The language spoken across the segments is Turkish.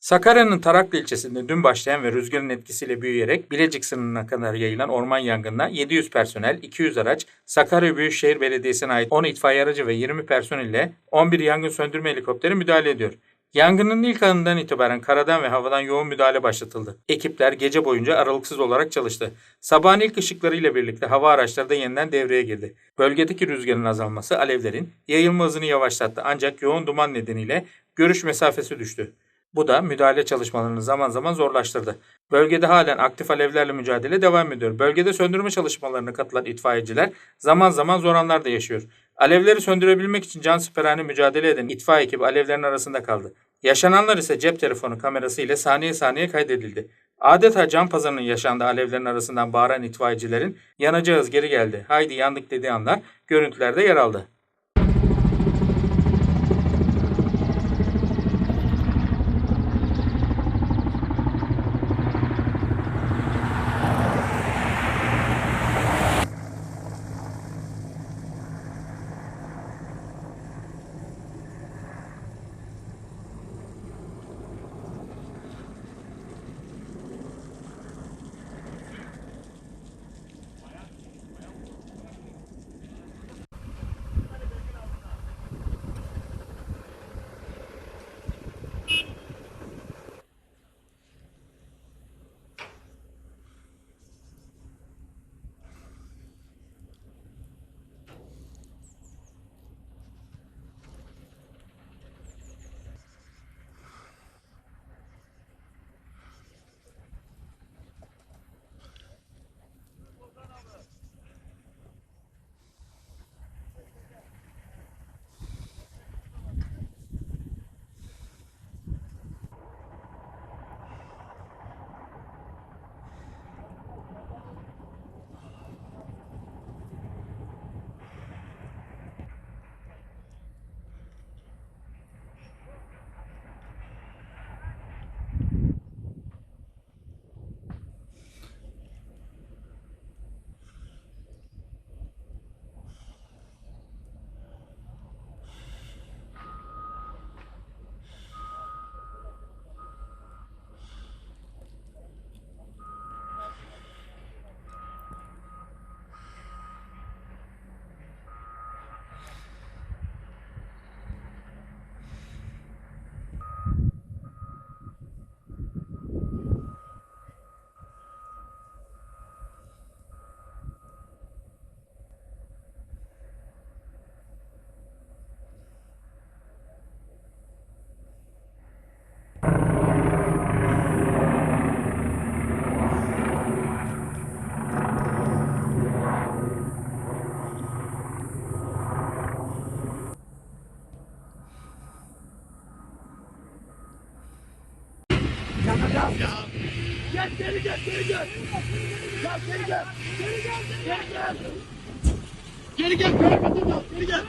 Sakarya'nın Taraklı ilçesinde dün başlayan ve rüzgarın etkisiyle büyüyerek Bilecik sınırına kadar yayılan orman yangınına 700 personel, 200 araç, Sakarya Büyükşehir Belediyesi'ne ait 10 itfaiye aracı ve 20 personel ile 11 yangın söndürme helikopteri müdahale ediyor. Yangının ilk anından itibaren karadan ve havadan yoğun müdahale başlatıldı. Ekipler gece boyunca aralıksız olarak çalıştı. Sabahın ilk ışıklarıyla birlikte hava araçları da yeniden devreye girdi. Bölgedeki rüzgarın azalması alevlerin yayılma hızını yavaşlattı ancak yoğun duman nedeniyle görüş mesafesi düştü. Bu da müdahale çalışmalarını zaman zaman zorlaştırdı. Bölgede halen aktif alevlerle mücadele devam ediyor. Bölgede söndürme çalışmalarına katılan itfaiyeciler zaman zaman zor anlar da yaşıyor. Alevleri söndürebilmek için can siperhane mücadele eden itfaiye ekibi alevlerin arasında kaldı. Yaşananlar ise cep telefonu kamerası ile saniye saniye kaydedildi. Adeta can pazarının yaşandığı alevlerin arasından bağıran itfaiyecilerin yanacağız geri geldi. Haydi yandık dediği anlar görüntülerde yer aldı. Gel geri gel geri gel. Ya geri gel. Geri gel. Geri gel. Geri gel. Geri gel. Geri gel.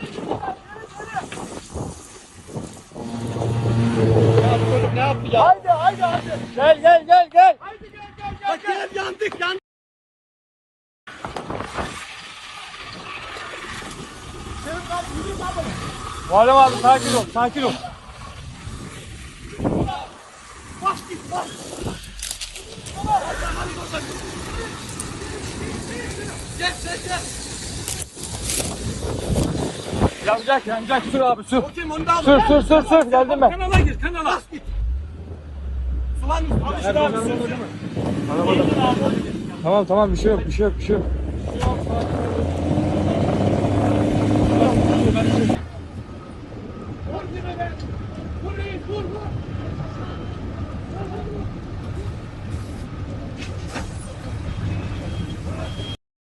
Ne yaptı ya? Haydi haydi haydi. Gel gel gel gel. Haydi gel gel gel. Bak gel yandık yandık. Muharrem abi sakin ol, sakin ol. Gel gel gel. Yanacak yanacak sür abi sür. Okeyim onu da al. Sür sür sür sür geldim ben. Kanala gir kanala. Bas git. Sulan alışır abi sür. Arabada. Tamam tamam bir şey yok bir şey yok bir şey yok.